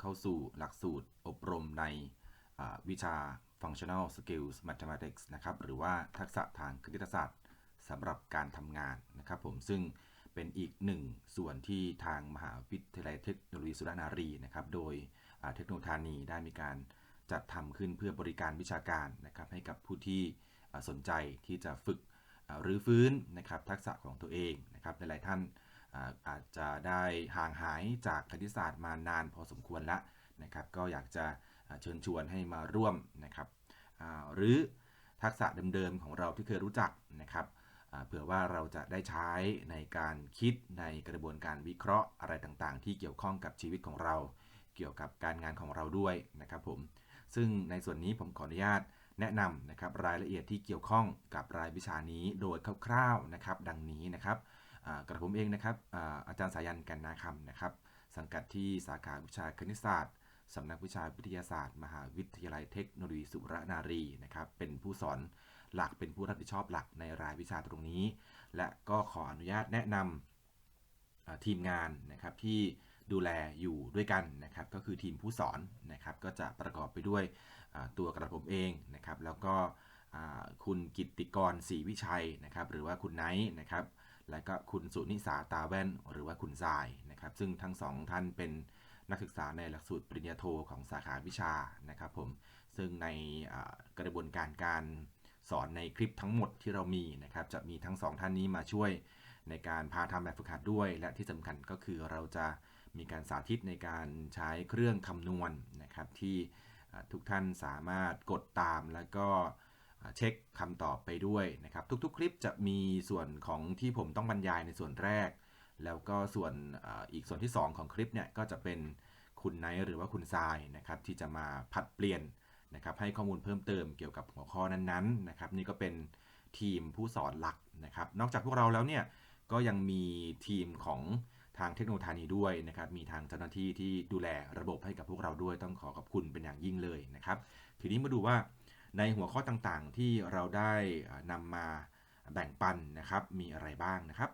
เข้าสู่หลักสูตรอบรมในวิชา functional skills mathematics นะครับ หรือว่าทักษะทางคณิตศาสตร์สำหรับการทำงานนะครับผมซึ่งเป็นอีกหนึ่งส่วนที่ทางมหาวิทยาลัยเทคโนโลยีสุรนารีนะครับ โดยเทคโนโลยีได้มีการจัดทำขึ้นเพื่อบริการวิชาการนะครับ ให้กับผู้ที่สนใจที่จะฝึกอ่ารื้อฟื้นนะครับทักษะของตัวเองนะครับหลายๆท่าน อาจจะได้ห่างหายจากคณิตศาสตร์มานานพอสมควรแล้วนะครับ ก็อยากจะเชิญชวนให้มาร่วมนะครับหรือทักษะเดิมๆของเราที่เคยรู้จักนะครับเผื่อว่าเราจะได้ใช้ในการคิดในกระบวนการวิเคราะห์อะไรต่างๆ ที่เกี่ยวข้องกับชีวิตของเรา เกี่ยวกับการงานของเราด้วยนะครับผมซึ่งในส่วนนี้ผมขออนุญาตแนะนำนะครับรายละเอียดที่เกี่ยวข้องกับรายวิชานี้โดยคร่าวๆนะครับ ดังนี้นะครับ กระผมเองนะครับอาจารย์สายันกันนาคำนะครับ สังกัดที่สาขาวิชาคณิตศาสตร์สำนักวิชาวิทยาศาสตร์ มหาวิทยาลัยเทคโนโลยีสุรนารีนะครับ เป็นผู้สอนหลักเป็นผู้รับผิดชอบหลักในรายวิชาตรงนี้ และก็ขออนุญาตแนะนำทีมงานนะครับที่ดูแลอยู่ด้วยกันนะครับ ก็คือทีมผู้สอนนะครับ ก็จะประกอบไปด้วยตัวกระผมเองนะครับ แล้วก็คุณกิตติกรศรีวิชัยนะครับ หรือว่าคุณไนท์นะครับ แล้วก็คุณสุนิสาตาแว่น หรือว่าคุณทรายนะครับซึ่งทั้งสองท่านเป็นนักศึกษาในหลักสูตรปริญญาโทของสาขาวิชานะครับผมซึ่งในกระบวนการการสอนในคลิปทั้งหมดที่เรามีนะครับจะมีทั้งสองท่านนี้มาช่วยในการพาทำแบบฝึกหัดด้วย และที่สำคัญก็คือเราจะมีการสาธิตในการใช้เครื่องคำนวณนะครับที่ทุกท่านสามารถกดตามแล้วก็ เช็คคำตอบไปด้วยนะครับ ทุกๆ คลิปจะมีส่วนของที่ผมต้องบรรยายในส่วนแรก แล้วก็ส่วนอีกส่วนที่ 2 ของคลิปเนี่ยก็จะเป็นคุณไนท์หรือว่าคุณทรายนะครับที่จะมาผัดเปลี่ยนนะครับให้ข้อมูลเพิ่มเติมเกี่ยวกับหัวข้อนั้นๆนะครับนี่ก็เป็นทีมผู้สอนหลักนะครับ นอกจากพวกเราแล้วเนี่ยก็ยังมีทีมของทางเทคโนโลยีด้วยนะครับ มีทางเจ้าหน้าที่ที่ดูแลระบบให้กับพวกเราด้วยต้องขอขอบคุณเป็นอย่างยิ่งเลยนะครับ ทีนี้มาดูว่า ในหัวข้อต่างๆ ที่เราได้นำมาแบ่งปันนะครับมีอะไรบ้างนะครับ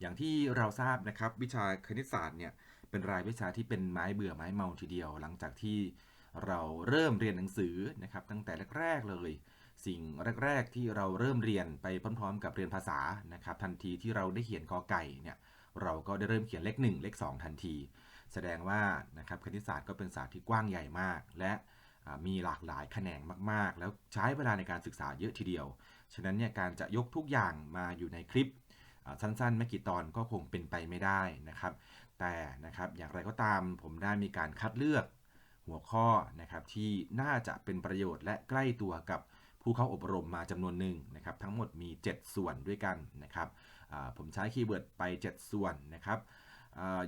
อย่างที่เราทราบนะครับวิชาคณิตศาสตร์เนี่ยเป็นรายวิชาที่เป็นไม้เบื่อไม้เมาทีเดียว หลังจากที่เราเริ่มเรียนหนังสือนะครับ ตั้งแต่แรกๆเลย สิ่งแรก ๆ ที่เราเริ่มเรียนไปพร้อมๆ กับเรียนภาษานะครับ ทันทีที่เราได้เขียนกอไก่เนี่ยเราก็ได้เริ่มเขียนเลข 1 เลข 2 ทันที แสดงว่านะครับคณิตศาสตร์ก็เป็นศาสตร์ที่กว้างใหญ่มาก และ มีหลากหลายแขนงมาก ๆ แล้วใช้เวลาในการศึกษาเยอะทีเดียว ฉะนั้นเนี่ยการจะยกทุกอย่างมาอยู่ในคลิปสั้นๆ ไม่กี่ตอนก็คงเป็นไปไม่ได้นะครับ แต่นะครับอย่างไรก็ตามผมได้มีการคัดเลือกหัวข้อนะครับที่น่าจะเป็นประโยชน์และใกล้ตัวกับผู้เข้าอบรมมาจำนวนหนึ่งนะครับทั้งหมดมี 7 ส่วนด้วยกันนะครับผมใช้คีย์เวิร์ดไป 7 ส่วนนะครับ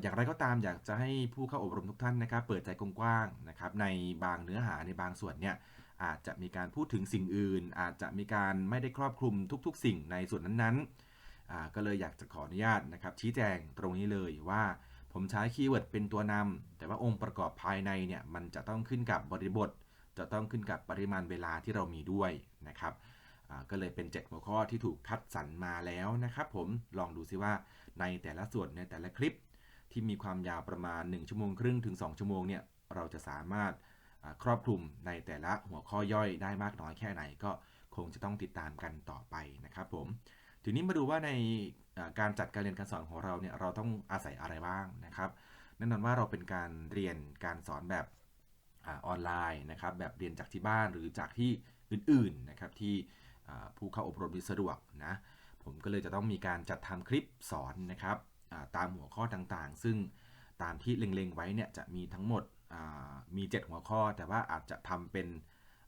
อย่างไรก็ตามอยากจะให้ผู้เข้าอบรมทุกท่านนะครับ เปิดใจกว้างๆนะครับในบางเนื้อหาในบางส่วนเนี่ยอาจจะมีการพูดถึงสิ่งอื่น อาจจะมีการไม่ได้ครอบคลุมทุก ๆ สิ่งในส่วนนั้นๆก็เลยอยากจะขออนุญาตนะครับ ชี้แจงตรงนี้เลยว่าผมใช้คีย์เวิร์ดเป็นตัวนำแต่ว่าองค์ประกอบภายในเนี่ยมันจะต้องขึ้นกับบริบท จะต้องขึ้นกับปริมาณเวลาที่เรามีด้วยนะครับก็เลยเป็น 7 หัวข้อที่ถูกคัดสรรมาแล้วนะครับ ผมลองดูซิว่าในแต่ละส่วนในแต่ละคลิป ที่มีความยาวประมาณ 1 ชั่วโมงครึ่งถึง 2 ชั่วโมงเนี่ยเราจะสามารถครอบคลุมในแต่ละหัวข้อย่อยได้มากน้อยแค่ไหนก็คงจะต้องติดตามกันต่อไปนะครับผมทีนี้มาดูว่าในการจัดการเรียนการสอนของเราเนี่ยเราต้องอาศัยอะไรบ้างนะครับแน่นอนว่าเราเป็นการเรียนการสอนแบบออนไลน์นะครับแบบเรียนจากที่บ้านหรือจากที่อื่นๆนะครับที่ผู้เข้าอบรมมีสะดวกนะผมก็เลยจะต้องมีการจัดทำคลิปสอนนะครับ ตามหัวข้อต่างๆ ซึ่งตามที่เล็งๆไว้เนี่ยจะมีทั้งหมดมี 7 หัวข้อ แต่ว่าอาจจะทำเป็น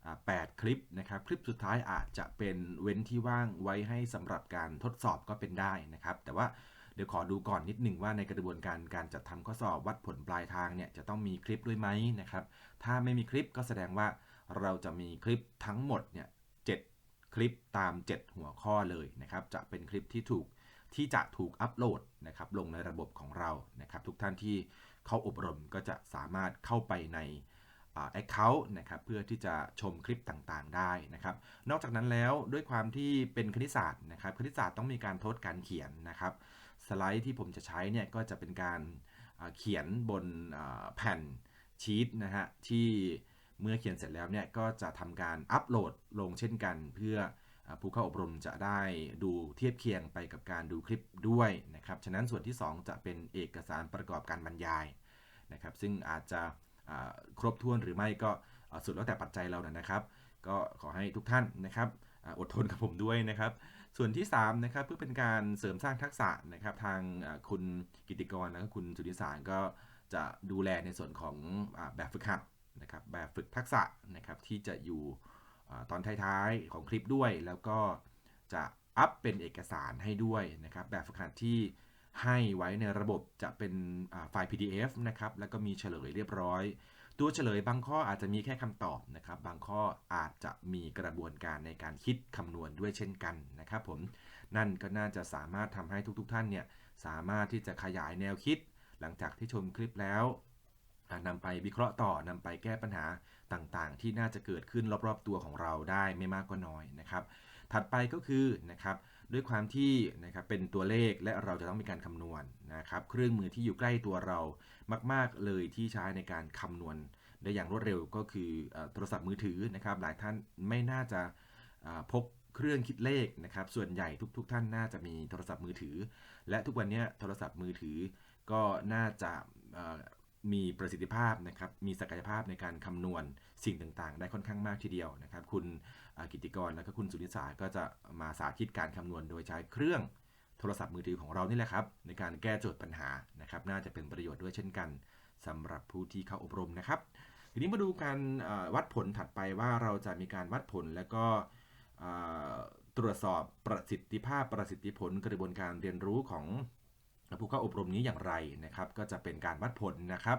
8 คลิปนะครับคลิปสุดท้ายอาจจะเป็นเว้นที่ว่างไว้ให้สำหรับการทดสอบก็เป็นได้นะครับ แต่ว่าเดี๋ยวขอดูก่อนนิดหนึ่งว่าในกระบวนการการจัดทำข้อสอบวัดผลปลายทางเนี่ยจะต้องมีคลิปด้วยไหมนะครับ ถ้าไม่มีคลิปก็แสดงว่าเราจะมีคลิปทั้งหมดเนี่ยเคลิปตาม 7 หัวข้อเลยนะครับ จะเป็นคลิปที่ถูก ที่จะถูกอัปโหลดนะครับลงในระบบของเรานะครับทุกท่านที่เข้าอบรมก็จะสามารถเข้าไปในแอคเคาท์นะครับเพื่อที่จะชมคลิปต่างๆได้นะครับ นอกจากนั้นแล้วด้วยความที่เป็นคณิตศาสตร์นะครับคณิตศาสตร์ต้องมีการทดการเขียนนะครับสไลด์ที่ผมจะใช้เนี่ยก็จะเป็นการเขียนบนแผ่นชีตนะฮะที่เมื่อเขียนเสร็จแล้วเนี่ยก็จะทำการอัปโหลดลงเช่นกัน เพื่อ ผู้เข้าอบรมจะได้ดูเทียบเคียงไปกับการดูคลิปด้วยนะครับ ฉะนั้นส่วนที่ 2 จะเป็นเอกสารประกอบการบรรยายนะครับ ซึ่งอาจจะครบถ้วนหรือไม่ก็สุดแล้วแต่ปัจจัยเรานะครับ ก็ขอให้ทุกท่านนะครับออดทนกับผมด้วยนะครับ ส่วนที่3นะครับเพื่อเป็นการเสริมสร้างทักษะนะครับ ทางคุณกิติกรแล้วก็คุณสุนิสารก็จะดูแลในส่วนของอแบบฝึกหัดนะครับแบบฝึกทักษะนะครับที่จะอยู่ ตอนท้ายๆของคลิปด้วย แล้วก็จะอัพเป็นเอกสารให้ด้วยนะครับ แบบฝึกหัดที่ให้ไว้ในระบบจะเป็นไฟล์ PDF นะครับ แล้วก็มีเฉลยเรียบร้อย ตัวเฉลยบางข้ออาจจะมีแค่คำตอบนะครับ บางข้ออาจจะมีกระบวนการในการคิดคำนวณด้วยเช่นกันนะครับผม นั่นก็น่าจะสามารถทำให้ทุก ๆ ท่านเนี่ยสามารถที่จะขยายแนวคิด หลังจากที่ชมคลิปแล้วนำไปวิเคราะห์ต่อนำไปแก้ปัญหา ต่างๆ ที่น่าจะเกิดขึ้นรอบๆตัวของเราได้ไม่มากก็น้อยนะครับ ถัดไปก็คือนะครับด้วยความที่นะครับเป็นตัวเลขและเราจะต้องมีการคำนวณนะครับเครื่องมือที่อยู่ใกล้ตัวเรามาก ๆ เลยที่ใช้ในการคำนวณ ได้อย่างรวดเร็วก็คือโทรศัพท์มือถือนะครับ หลายท่านไม่น่าจะพกเครื่องคิดเลขนะครับ ส่วนใหญ่ทุก ๆ ท่านน่าจะมีโทรศัพท์มือถือ และทุกวันนี้โทรศัพท์มือถือก็น่าจะ มีประสิทธิภาพนะครับมีศักยภาพในการคำนวณสิ่งต่างๆ ได้ค่อนข้างมากทีเดียวนะครับ คุณกิติกรและก็คุณสุนิสาก็จะมาสาธิตการคำนวณโดยใช้เครื่องโทรศัพท์มือถือของเรานี่แหละครับ ในการแก้โจทย์ปัญหานะครับ น่าจะเป็นประโยชน์ด้วยเช่นกันสำหรับผู้ที่เข้าอบรมนะครับทีนี้มาดูการวัดผลถัดไปว่าเราจะมีการวัดผลแล้วก็ตรวจสอบประสิทธิภาพประสิทธิผลกระบวนการเรียนรู้ของ ผู้เข้าอบรมนี้อย่างไรนะครับ ก็จะเป็นการวัดผลนะครับ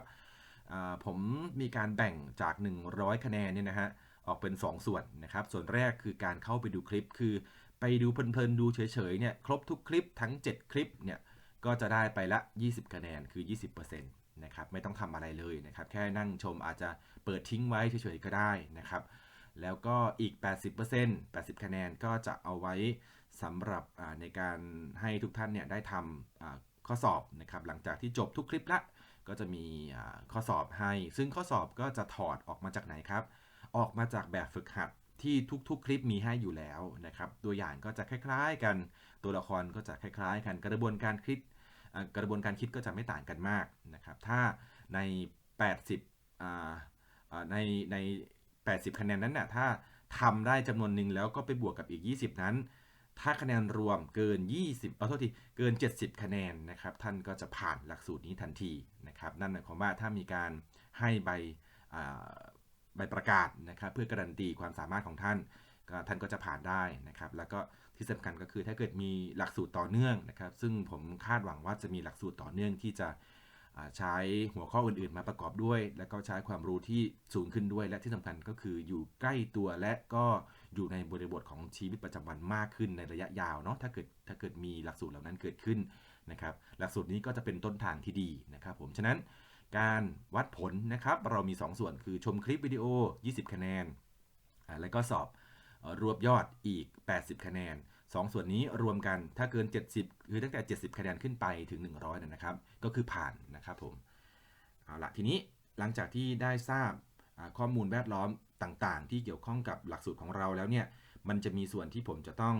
ผมมีการแบ่งจาก 100 คะแนนเนี่ยนะฮะออกเป็น 2 ส่วนนะครับ ส่วนแรกคือการเข้าไปดูคลิป คือไปดูเพลินๆดูเฉยๆเนี่ยครบทุกคลิปทั้ง 7 คลิปเนี่ยก็จะได้ไปละ 20 คะแนนคือ 20%นะครับไม่ต้องทำอะไรเลยนะครับ แค่นั่งชมอาจจะเปิดทิ้งไว้เฉยๆก็ได้นะครับ แล้วก็อีก 80% 80 คะแนนก็จะเอาไว้สำหรับในการให้ทุกท่านเนี่ยได้ทำ ข้อสอบนะครับหลังจากที่จบทุกคลิปละก็จะมีข้อสอบให้ ซึ่งข้อสอบก็จะถอดออกมาจากไหนครับ ออกมาจากแบบฝึกหัดที่ทุกๆ คลิปมีให้อยู่แล้วนะครับ ตัวอย่างก็จะคล้าย ๆ กัน ตัวละครก็จะคล้าย ๆ กัน กระบวนการคิด กระบวนการคิดก็จะไม่ต่างกันมากนะครับ ถ้าใน 80ในใน 80 คะแนนนั้นน่ะ ถ้าทำได้จำนวนหนึ่งแล้วก็ไปบวกกับอีก 20 นั้น ถ้าคะแนนรวมเกิน 20เอาโทษทีเกิน 70 คะแนนนะครับท่านก็จะผ่านหลักสูตรนี้ทันทีนะครับนั่นหมายความว่าถ้ามีการให้ใบใบประกาศนะครับเพื่อการันตีความสามารถของท่านก็ท่านก็จะผ่านได้นะครับ แล้วก็ที่สำคัญก็คือถ้าเกิดมีหลักสูตรต่อเนื่องนะครับ ซึ่งผมคาดหวังว่าจะมีหลักสูตรต่อเนื่องที่จะ ใช้หัวข้ออื่นๆ มาประกอบด้วย แล้วก็ใช้ความรู้ที่สูงขึ้นด้วย และที่สำคัญก็คืออยู่ใกล้ตัวและก็อยู่ในบริบทของชีวิตประจำวันมากขึ้นในระยะยาวเนาะถ้าเกิดถ้าเกิดมีหลักสูตรเหล่านั้นเกิดขึ้นนะครับหลักสูตรนี้ก็จะเป็นต้นทางที่ดีนะครับผมฉะนั้นการวัดผลนะครับเรามี 2 ส่วนคือชมคลิปวิดีโอ 20 คะแนน แล้วก็สอบรวบยอดอีก 80 คะแนน 2ส่วนนี้รวมกันถ้าเกิน 70 คือตั้งแต่ 70 คะแนนขึ้นไปถึง 100นยนะครับ ก็คือผ่านนะครับผม เอาละทีนี้หลังจากที่ได้ทราบข้อมูลแวดล้อมต่างๆ ที่เกี่ยวข้องกับหลักสูตรของเราแล้วเนี่ย มันจะมีส่วนที่ผมจะต้อง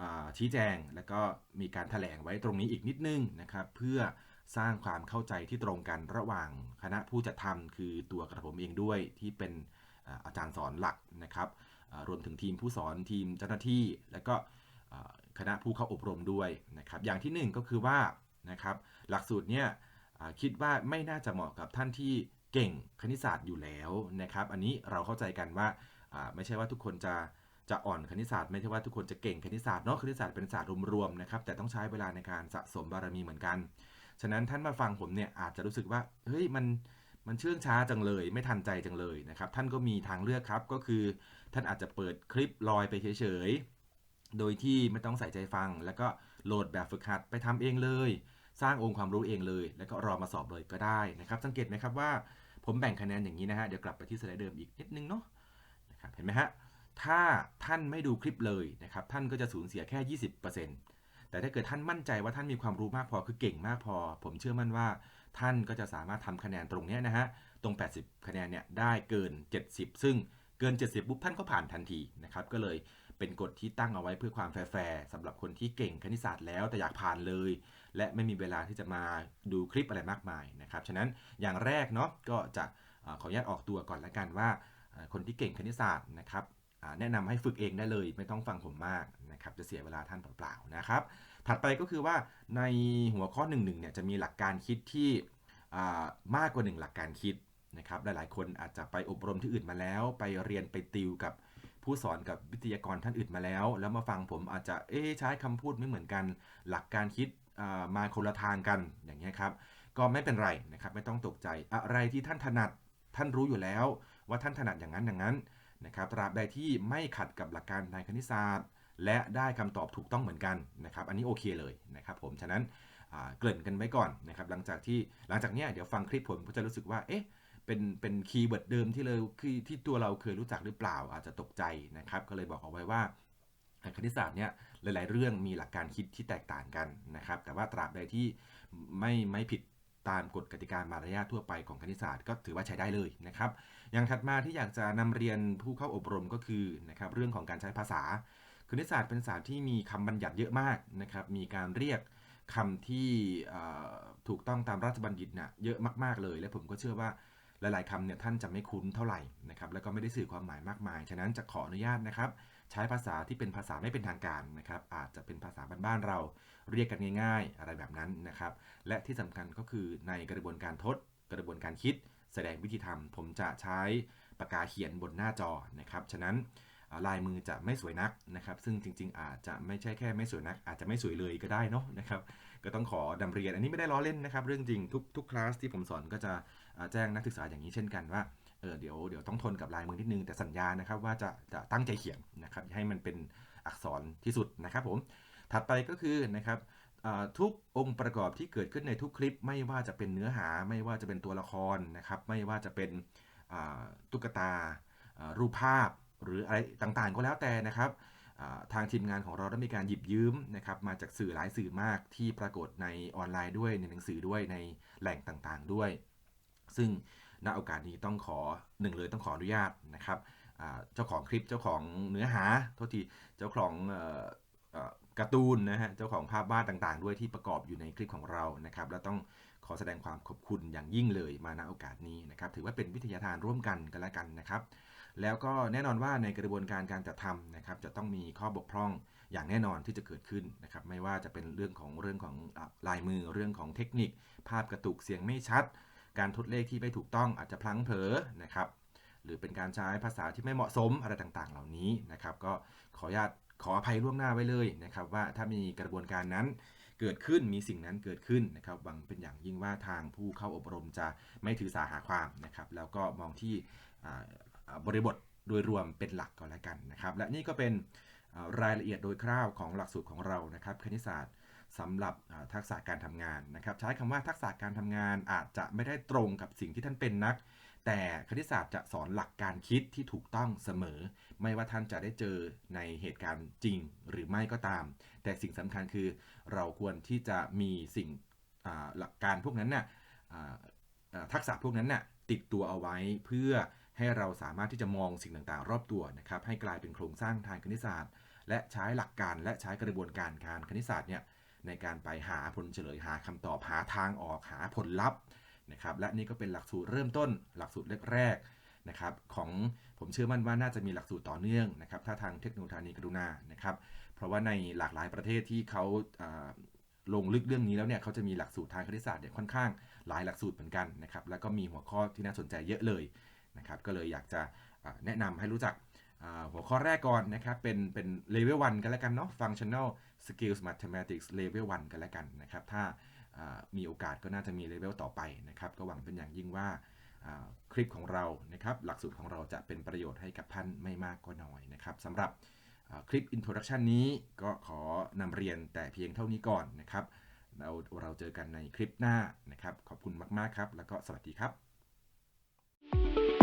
อชี้แจง แล้วก็มีการถแถลงไว้ตรงนี้อีกนิดนึงนะครับ เพื่อสร้างความเข้าใจที่ตรงกันระหว่างคณะผู้จัดทำคือตัวกระผมเองด้วยที่เป็นอาจารย์สอนหลักนะครับ รวมถึงทีมผู้สอนทีมเจ้าหน้าที่ แล้วก็ คณะผู้เข้าอบรมด้วยนะครับอย่างที่หนึ่งก็คือว่านะครับหลักสูตรเนี่ยคิดว่าไม่น่าจะเหมาะกับท่านที่เก่งคณิตศาสตร์อยู่แล้วนะครับอันนี้เราเข้าใจกันว่าไม่ใช่ว่าทุกคนจะจะอ่อนคณิตศาสตร์ไม่ใช่ว่าทุกคนจะเก่งคณิตศาสตร์เนาะคณิตศาสตร์เป็นศาสตร์รวมๆนะครับแต่ต้องใช้เวลาในการสะสมบารมีเหมือนกัน ฉะนั้นท่านมาฟังผมเนี่ยอาจจะรู้สึกว่าเฮ้ยมันมันเชื่องช้าจังเลย ไม่ทันใจจังเลยนะครับท่านก็มีทางเลือกครับก็คือ ท่านอาจจะเปิดคลิปลอยไปเฉย โดยที่ไม่ต้องใส่ใจฟัง แล้วก็โหลดแบบฝึกหัดไปทำเองเลย สร้างองค์ความรู้เองเลย แล้วก็รอมาสอบเลยก็ได้นะครับ สังเกตไหมครับว่าผมแบ่งคะแนนอย่างนี้นะฮะ เดี๋ยวกลับไปที่สไลด์เดิมอีกนิดนึงเนาะนะครับเห็นไหมฮะ ถ้าท่านไม่ดูคลิปเลยนะครับ ท่านก็จะสูญเสียแค่ 20%แต่ถ้าเกิดท่านมั่นใจว่าท่านมีความรู้มากพอคือเก่งมากพอ ผมเชื่อมั่นว่า ท่านก็จะสามารถทำคะแนนตรงเนี้ยนะฮะ ตรง 80 คะแนนเนี่ยได้เกิน 70 ซึ่งเกิน 70ปุ๊บท่านก็ผ่านทันทีนะครับ ก็เลย เป็นกฎที่ตั้งเอาไว้เพื่อความแฟร์ๆสำหรับคนที่เก่งคณิตศาสตร์แล้วแต่อยากผ่านเลย และไม่มีเวลาที่จะมาดูคลิปอะไรมากมายนะครับฉะนั้นอย่างแรกเนาะก็จะขออนุญาตออกตัวก่อนละกันว่า คนที่เก่งคณิตศาสตร์นะครับแนะนำให้ฝึกเองได้เลยไม่ต้องฟังผมมากนะครับจะเสียเวลาท่านเปล่าๆนะครับ ถัดไปก็คือว่าในหัวข้อ1นึเนี่ยจะมีหลักการคิดที่มากกว่า 1 หลักการคิดนะครับหลายๆ คนอาจจะไปอบรมที่อื่นมาแล้ว ไปเรียนไปติวกับ ผู้สอนกับวิทยากรท่านอื่นมาแล้ว แล้วมาฟังผมอาจจะเอ๊ใช้คำพูดไม่เหมือนกัน หลักการคิดมาคนละทางกันอย่างเงี้ครับ ก็ไม่เป็นไรนะครับไม่ต้องตกใจอะไรที่ท่านถนัดท่านรู้อยู่แล้ว ว่าท่านถนัดอย่างนั้นอย่างนั้นนะครับตราบใดที่ไม่ขัดกับหลักการทางคณิตศาสตร์ และได้คำตอบถูกต้องเหมือนกันนะครับ อันนี้โอเคเลยนะครับผมฉะนั้นเกริ่นกันไว้ก่อนนะครับหลังจากที่หลังจากนี้เดี๋ยวฟังคลิปผมก็จะรู้สึกว่าเอ๊ะ เป็นเป็นคีย์เวิร์ดเดิมที่เราคือที่ตัวเราเคยรู้จักหรือเปล่าอาจจะตกใจนะครับ ก็เลยบอกเอาไว้ว่าคณิตศาสตร์เนี่ยหลาย ๆ เรื่องมีหลักการคิดที่แตกต่างกันนะครับ แต่ว่าตราบใดที่ไม่ไม่ผิดตามกฎกติกามารยาททั่วไปของคณิตศาสตร์ก็ถือว่าใช้ได้เลยนะครับ อย่างถัดมาที่อยากจะนำเรียนผู้เข้าอบรมก็คือนะครับเรื่องของการใช้ภาษา คณิตศาสตร์เป็นศาสตร์ที่มีคำบัญญัติเยอะมากนะครับ มีการเรียกคำที่ถูกต้องตามราชบัณฑิตเนี่ยเยอะมาก ๆ เลย และผมก็เชื่อว่า หลายๆคำเนี่ยท่านจะไม่คุ้นเท่าไหร่นะครับแล้วก็ไม่ได้สื่อความหมายมากมาย ฉะนั้นจะขออนุญาตนะครับ ใช้ภาษาที่เป็นภาษาไม่เป็นทางการนะครับ อาจจะเป็นภาษาบ้านๆเรา เรียกกันง่าย ๆ อะไรแบบนั้นนะครับ และที่สำคัญก็คือในกระบวนการทด กระบวนการคิด แสดงวิธีทำผมจะใช้ปากกาเขียนบนหน้าจอนะครับ ฉะนั้นลายมือจะไม่สวยนักนะครับ ซึ่งจริง ๆ อาจจะไม่ใช่แค่ไม่สวยนัก อาจจะไม่สวยเลยก็ได้เนาะนะครับ ก็ต้องขอดำเรียน อันนี้ไม่ได้ล้อเล่นนะครับ เรื่องจริงทุกทุกคลาสที่ผมสอนก็จะ แจ้งนักศึกษาอย่างนี้เช่นกันว่าเออเดี๋ยวเดี๋ยวต้องทนกับลายมือนิดนึงแต่สัญญานะครับว่าจะจะตั้งใจเขียนนะครับให้มันเป็นอักษรที่สุดนะครับผมถัดไปก็คือนะครับทุกองค์ประกอบที่เกิดขึ้นในทุกคลิป ไม่ว่าจะเป็นเนื้อหา ไม่ว่าจะเป็นตัวละครนะครับ ไม่ว่าจะเป็นตุ๊กตารูปภาพหรืออะไรต่างๆ ก็แล้วแต่นะครับทางทีมงานของเราได้มีการหยิบยืมนะครับมาจากสื่อหลายสื่อมากที่ปรากฏในออนไลน์ด้วยในหนังสือด้วยในแหล่งต่างๆด้วย ซึ่งณโอกาสนี้ต้องขอหนึ่งเลยต้องขออนุญาตนะครับเจ้าของคลิปเจ้าของเนื้อหาโทษทีเจ้าของออการ์ตูนนะฮะเจ้าของภาพวาดต่างๆ ด้วยที่ประกอบอยู่ในคลิปของเรานะครับและต้องขอแสดงความขอบคุณอย่างยิ่งเลยมาณโอกาสนี้นะครับถือว่าเป็นวิทยาทานร่วมกันกันแล้วกันนะครับ แล้วก็แน่นอนว่าในกระบวนการการจัดทำนะครับจะต้องมีข้อบกพร่องอย่างแน่นอนที่จะเกิดขึ้นนะครับไม่ว่าจะเป็นเรื่องของเรื่องของลายมือเรื่องของเทคนิค ภาพกระตุกเสียงไม่ชัด การทดเลขที่ไม่ถูกต้องอาจจะพลั้งเผลอนะครับหรือเป็นการใช้ภาษาที่ไม่เหมาะสมอะไรต่างๆ เหล่านี้นะครับ ก็ขออนุญาตขออภัยล่วงหน้าไว้เลยนะครับ ว่าถ้ามีกระบวนการนั้นเกิดขึ้นมีสิ่งนั้นเกิดขึ้นนะครับหวังเป็นอย่างยิ่งว่าทางผู้เข้าอบรมจะไม่ถือสาหาความนะครับ แล้วก็มองที่บริบทโดยรวมเป็นหลักก่อนแล้วกันนะครับ และนี่ก็เป็นรายละเอียดโดยคร่าวของหลักสูตรของเรานะครับคณิตศาสตร์ สำหรับทักษะการทำงานนะครับ ใช้คำว่าทักษะการทำงานอาจจะไม่ได้ตรงกับสิ่งที่ท่านเป็นนัก แต่คณิตศาสตร์จะสอนหลักการคิดที่ถูกต้องเสมอ ไม่ว่าท่านจะได้เจอในเหตุการณ์จริงหรือไม่ก็ตาม แต่สิ่งสำคัญคือเราควรที่จะมีสิ่งหลักการพวกนั้นน่ะอ่าอ่าทักษะพวกนั้นน่ะติดตัวเอาไว้เพื่อให้เราสามารถที่จะมองสิ่งต่างๆ รอบตัวนะครับให้กลายเป็นโครงสร้างทางคณิตศาสตร์ และใช้หลักการและใช้กระบวนการการคณิตศาสตร์เนี่ย ในการไปหาผลเฉลยหาคำตอบหาทางออกหาผลลัพธ์นะครับและนี่ก็เป็นหลักสูตรเริ่มต้นหลักสูตรแรกๆนะครับของผมเชื่อมั่นว่าน่าจะมีหลักสูตรต่อเนื่องนะครับถ้าทางเทคโนโลยีกรุณานะครับเพราะว่าในหลากหลายประเทศที่เขาลงลึกเรื่องนี้แล้วเนี่ยเขาจะมีหลักสูตรทางคณิตศาสตร์เนี่ยค่อนข้างหลายหลักสูตรเหมือนกันนะครับแล้วก็มีหัวข้อที่น่าสนใจเยอะเลยนะครับก็เลยอยากจะแนะนำให้รู้จัก หัวข้อแรกก่อนนะครับเป็นเป็นเลเวล1กันแล้วกันเนาะ functional skills mathematics level 1กันแล้วกันนะครับ ถ้ามีโอกาสก็น่าจะมีเลเวลต่อไปนะครับ ก็หวังเป็นอย่างยิ่งว่าคลิปของเรานะครับหลักสูตรของเราจะเป็นประโยชน์ให้กับท่านไม่มากก็น้อยนะครับสำหรับคลิป introduction นี้ก็ขอนำเรียนแต่เพียงเท่านี้ก่อนนะครับ เราเราเจอกันในคลิปหน้านะครับ ขอบคุณมาก ๆ ครับ แล้วก็สวัสดีครับ